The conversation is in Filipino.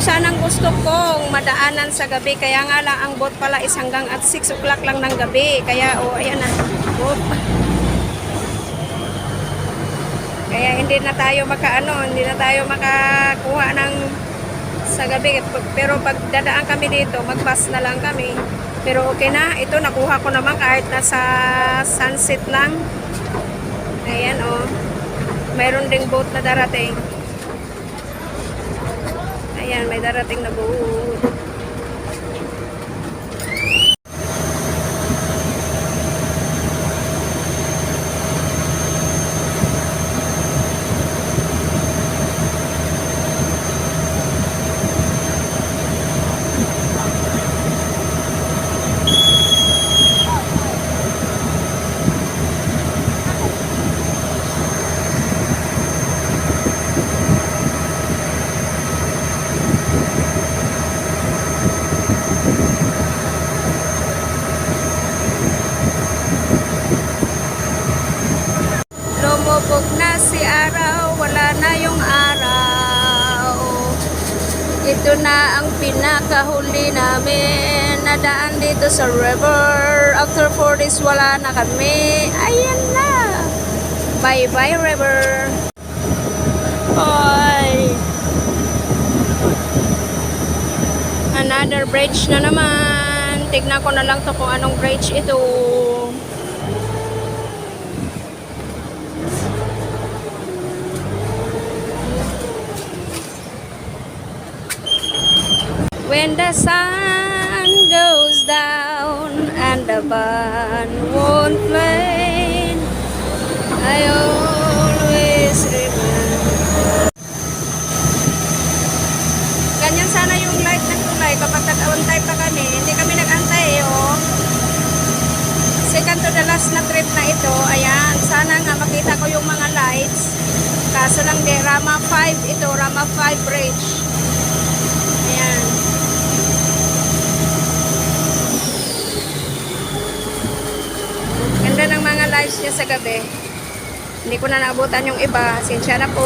Sanang gusto kong madaanan sa gabi. Kaya nga lang, ang boat pala is hanggang at 6 o'clock lang ng gabi. Kaya, oh, ayan na. Boat. Kaya hindi na tayo makaano, hindi na tayo makakuha ng sa gabi. Pero pag dadaan kami dito, mag-bus na lang kami. Pero okay na. Ito, nakuha ko naman kahit nasa sunset lang. Ayan, oh. Mayroon ding boat na darating. Darating na boat. Araw, wala na yung araw. Ito na ang pinakahuli namin. Nadaan dito sa river. After 4 days, wala na kami. Ayan na. Bye-bye, river. Bye. Another bridge na naman. Tignan ko na lang to kung anong bridge ito. When the sun goes down and the band won't play, I always remember. Ganyan sana yung light ng tulay kapag nag-antay pa kami. Hindi kami nag-antay eh, oh. Second to the last na trip na ito, ayan, sana nga makita ko yung mga lights. Kaso lang di, Rama 5 ito, Rama 5 bridge. Ayan. Lights niya sa gabi. Hindi ko na naabutan yung iba. Sinsya na po.